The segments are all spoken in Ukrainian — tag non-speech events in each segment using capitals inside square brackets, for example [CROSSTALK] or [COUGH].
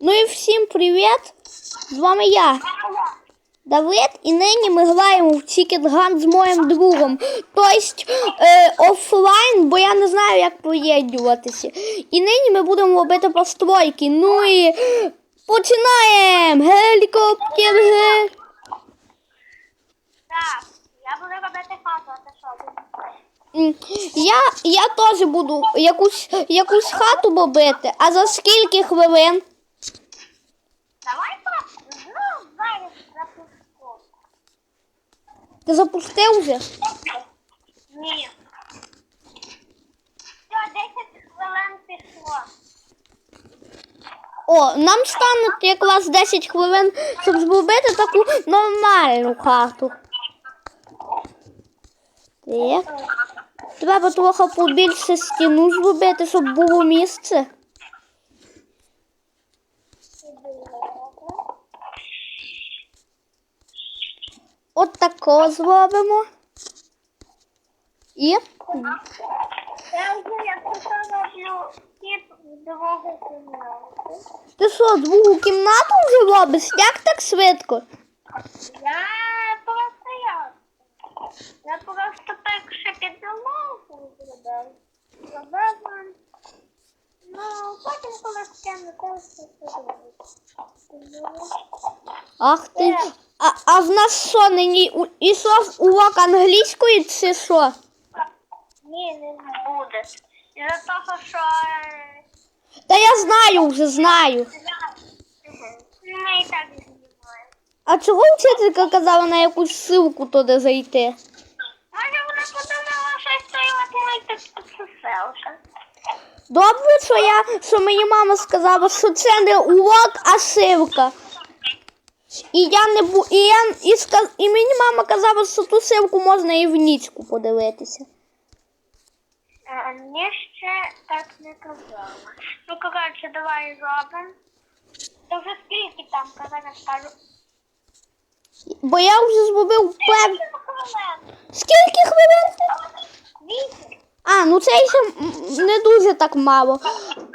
Ну і всім привіт! З вами я, Давид, і нині ми граємо в Chicken Gun з моїм другом. Тобто е, офлайн, бо я не знаю, як поєднуватися. І нині ми будемо робити постройки. Ну і починаємо! Гелікоптер! ге- Так, я буду робити хату, а ти що Я, я теж буду якусь, якусь хату робити. А за скільки хвилин? Давай ну, зараз запуску. Ти запустив вже? Ні. Все, 10 хвилин пішло. О, нам стане якраз 10 хвилин, щоб зробити таку нормальну хату. Так. Треба трохи побільше стіну зробити, щоб було місце. От зробимо. І Я вже, якщо роблю в другу кімнату. ти що, другу кімнату вже робиш? Як так швидко? Я просто я. Я просто так ще підлогу зробив. Зробив. Ну, потім коли то. Ах ти. А, а в нас що нині ішов урок англійської чи що? Ні, не буде. Із-за того, що е, Та я знаю вже знаю. ми і так знімаємо. А чого вчителька казала на якусь ссылку туди зайти? Може вона подумала, що я стою от так підписався. Добре, що я, що мені мама сказала, що це не урок, а ссылка. І я не бу і я і, сказ... і мені мама казала, що ту ссылку можна і в нічку подивитися. А мені ще так не казала. Ну, коротше, давай зробимо. То вже скільки там, казали, скажу. Бо я вже зробив пев... Вісім хвилин. Скільки хвилин? Вісім. А, ну це ще не дуже так мало.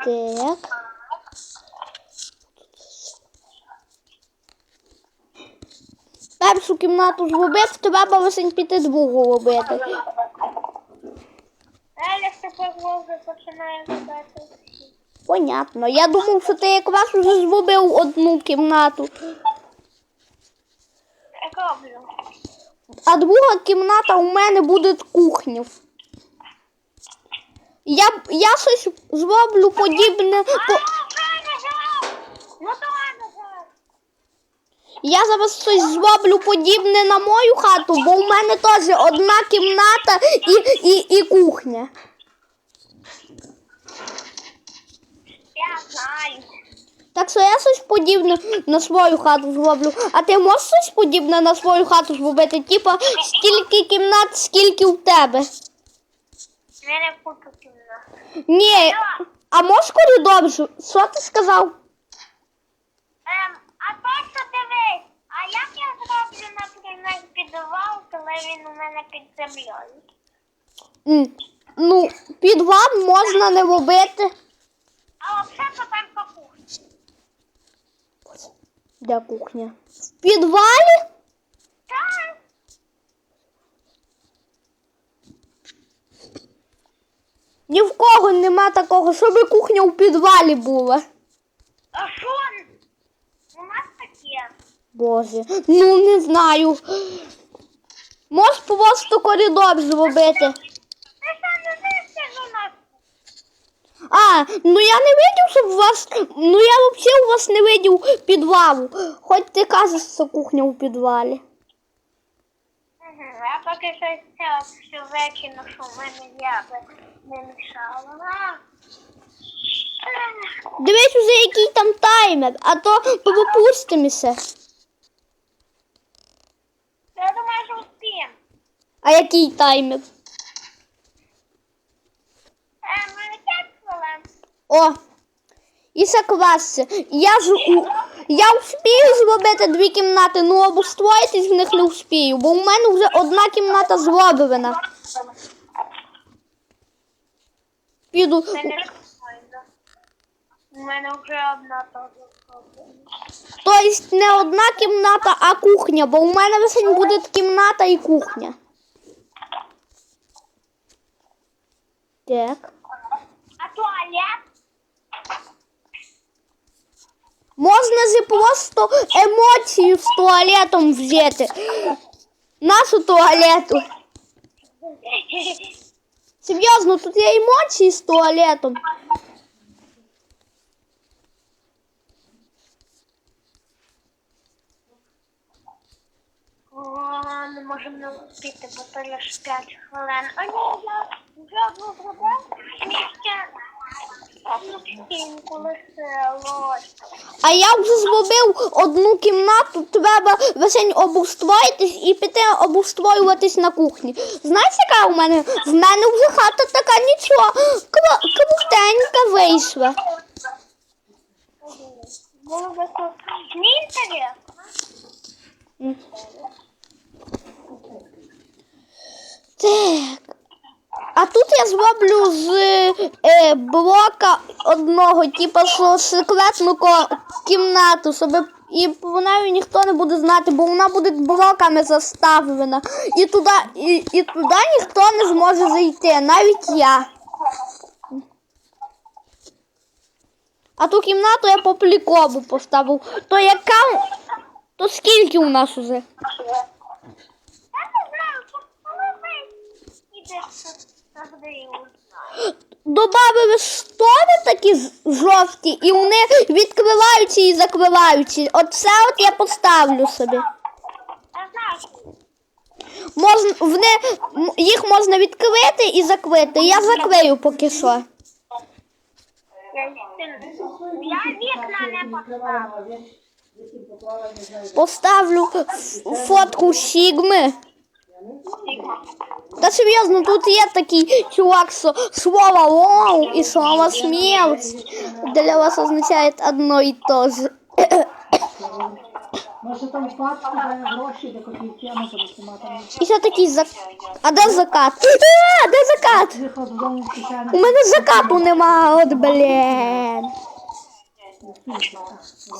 Так. Першу кімнату зробити, треба лише піти другу робити. Еля тепер вже починає робити. Понятно. Я думав, що ти якраз вже зробив одну кімнату. Роблю. А друга кімната у мене буде кухня. Я, я щось зроблю подібне. По... Ну. Я зараз щось зроблю подібне на мою хату, бо у мене теж одна кімната і, і, і кухня. Я знаю. Так що я щось подібне на свою хату зроблю. А ти можеш щось подібне на свою хату зробити? Типа стільки кімнат, скільки у тебе? Мене кімнат. Ні. А можеш коридор? Що ти сказав? Ем, а точно дивись, а як я зроблю, наприклад, підвал, коли він у мене під землею? М, Ну, підвал можна не робити. А взагалі то там по кухні. Де кухня? В підвалі? Так. Ні в кого нема такого, щоб кухня у підвалі була. А що? У нас таке. Боже, ну не знаю. Можеш просто коридор зробити. А, ну я не видів, щоб у вас. Ну я взагалі у вас не видів підвалу. Хоч ти кажеш, що кухня у підвалі. Угу. Я поки що хотіла всю вечір, що в мене би не мішала. Дивись уже, який там таймер, а то пропустимося. Я думаю, що успіємо. А який таймер? Е, мене 5 хвилин. О! І класно. Я ж у- я вспію зробити дві кімнати, ну обустроїтись в них не вспію, бо у мене вже одна кімната зроблена. Піду. У мене вже одна зроблена. Тобто не одна кімната, а кухня, бо у мене весень буде кімната і кухня. Так. А туалет? Можна же просто емоцію з туалетом взяти. Нашу туалету. [LAUGHS] Серйозно, тут є емоції з туалетом. О, не можемо не успіти, бо то лише 5 хвилин. А ні, я вже зробив. Ще одну стінку лишилось. А я вже зробив одну кімнату, треба весень обустроїтись і піти обустроюватись на кухні. Знаєш, яка у мене? В мене вже хата така нічого. Крутенька вийшла. Так. А тут я зроблю з е, блока одного, типу, що секретну кімнату, щоб і про ніхто не буде знати, бо вона буде блоками заставлена. І туди, і, і туди ніхто не зможе зайти, навіть я. А ту кімнату я по плікову поставив. То яка. То скільки у нас уже? Я не знаю, коли ви йдете завжди і узнаю. Добавили штори жовті, і вони відкриваються і закриваються. Оце от я поставлю собі. Можна, вони, їх можна відкрити і закрити. Я закрию поки що. я, вікна не поставила. Поставлю фотку Сігми. Та серйозно, тут є такий чувак, що слово лоу і слово смерть для вас означає одно і то ж. Може там в папці дає гроші, де копійки, а може нема там І ще такий зак... А де закат? А, де закат? виход додому включає У мене закату нема, от блін.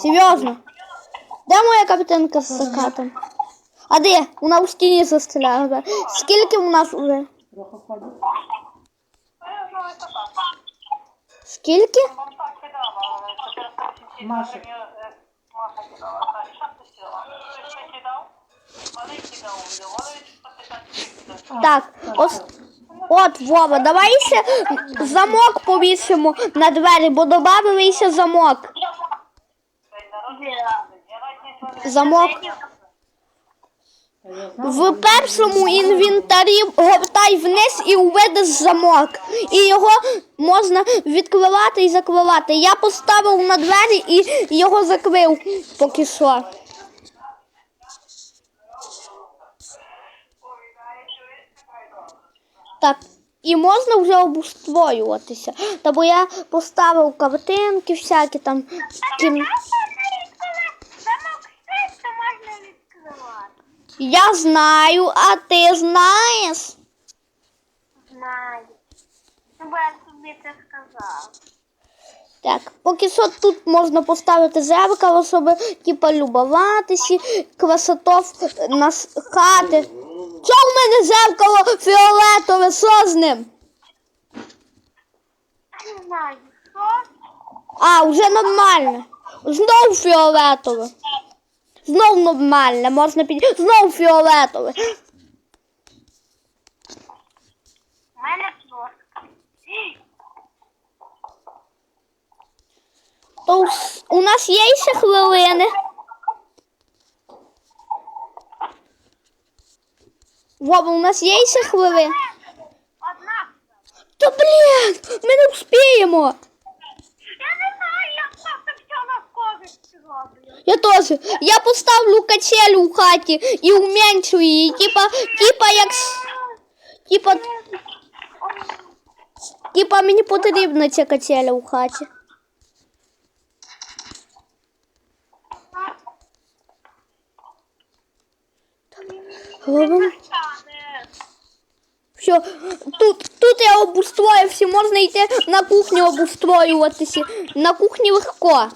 Серйозно? Де моя капітанка з закатом? А де? Вона у стіні застряла. Скільки у нас уже? Скільки? Маша. Так, ось. От, Вова, давай ще замок повісимо на двері, бо додався замок. Замок. В першому інвентарі гортай вниз і увидиш замок. І його можна відкривати і закривати. Я поставив на двері і його закрив поки що. Так, і можна вже обустроюватися. Та бо я поставив картинки всякі там. Кім... Замок швидко можна відкривати. Я знаю, а ти знаєш. Знаю. Ну, бо я тобі це сказав. Так, поки що тут можна поставити зеркало, щоб типа любуватися, красотов на хати. Чого в мене зеркало фіолетове, що з ним? Не знаю, що? А, вже нормально. Знов фіолетове. Знов нормальне, можна під... Знов фіолетове. У мене плоско. То у нас є ще хвилини. Вова, у нас є ще хвилини. Одна. Та блін, ми не вспіємо. Я теж. Я поставлю качелю у хаті і уменьшу її. Типа, типа як. с- Типа, типа мені потрібна ця качеля у хаті. Робимо. Стане. Все, тут, тут я обустроївся, можна йти на кухню обустроюватися. На кухні легко.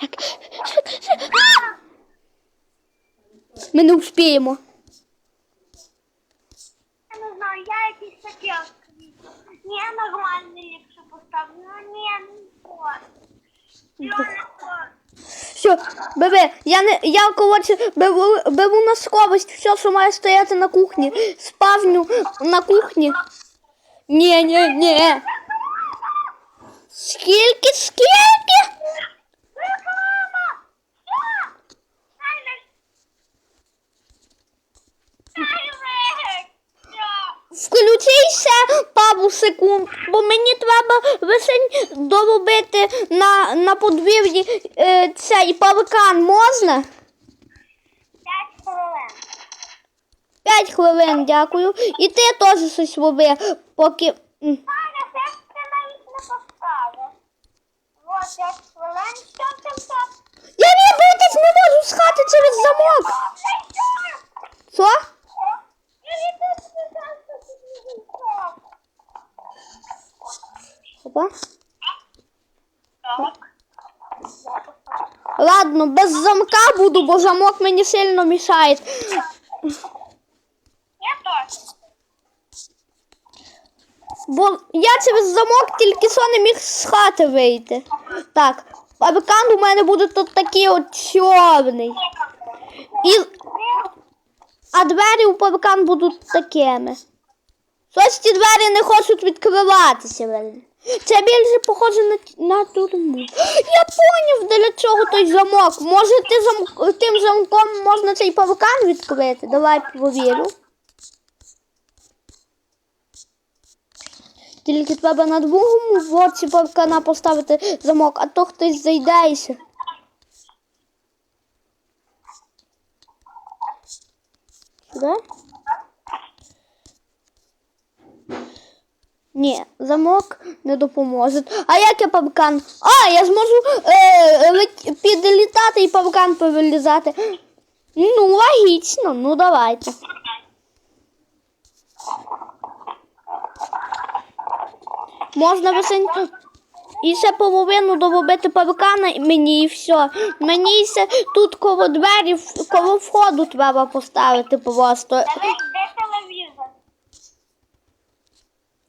Так. Ми не вспіємо. Я не знаю, я якийсь таке. Ні, нормальний ліпше поставлю. Ну ні, не. Не. Все, бебе, я не я коротше беру, беру на скорость все, що має стояти на кухні. Спавню на кухні. Ні, ні, ні. Скільки, скільки? Включися пару секунд, бо мені треба лише доробити на, на подвір'ї е, цей паркан можна? 5 хвилин, дякую. І ти теж щось роби, поки. Я ти ти не поставив. От 5 хвилин. Я відбутись не можу з хати через замок. Що? Опа. Ладно, без замка буду, бо замок мені сильно мішає. Бо я через замок тільки що не міг з хати вийти. Так, паркан у мене буде тут такий от чорний. І, а двері у паркан будуть такими. Щось ці двері не хочуть відкриватися. блін. Це більше похоже на, на тюрму. Я поняв, для чого той замок. Може ти зам... тим замком можна цей паркан відкрити? Давай повірю. Тільки треба на другому боці паркана поставити замок, а то хтось зайде і. Сюди? Ні, замок не допоможе. А як я паркан? А, я зможу е, підлітати і паркан повилізати. Ну, логічно, ну давайте. Можна висень... І ще половину доробити паркана мені і все. Мені ще тут коло двері, коло входу треба поставити просто. Дивись, де телевізор?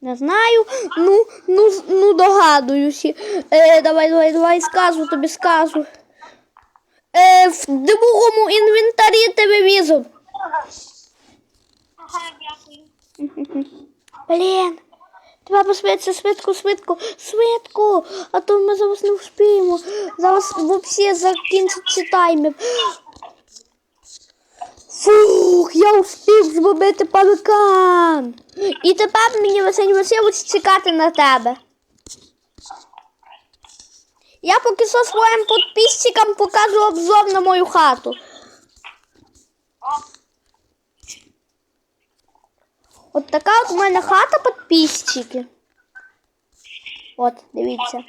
Не знаю. Ну, ну, ну догадуюся. Е, давай, давай, давай, скажу тобі, скажу. Е, в другому інвентарі телевізор. Ага, дякую. Блін. Треба швидше, швидко, швидко, швидко. А то ми зараз не вспіємо. Зараз взагалі закінчиться таймер. Фух, я успів зробити паркан. І тепер мені лише лишилось чекати на тебе. Я поки що своїм підписчикам покажу обзор на мою хату. От така от у мене хата підписчики. От, дивіться.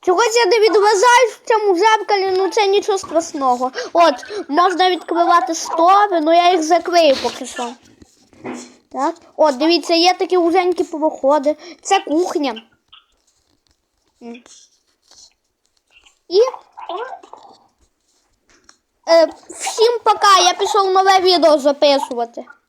Чогось я не відважаю в цьому зеркалі, ну це нічого страшного. От, можна відкривати стори, ну я їх закрию поки що. Так. От, дивіться, є такі вузенькі проходи. Це кухня. І. Е, всім пока, я пішов нове відео записувати.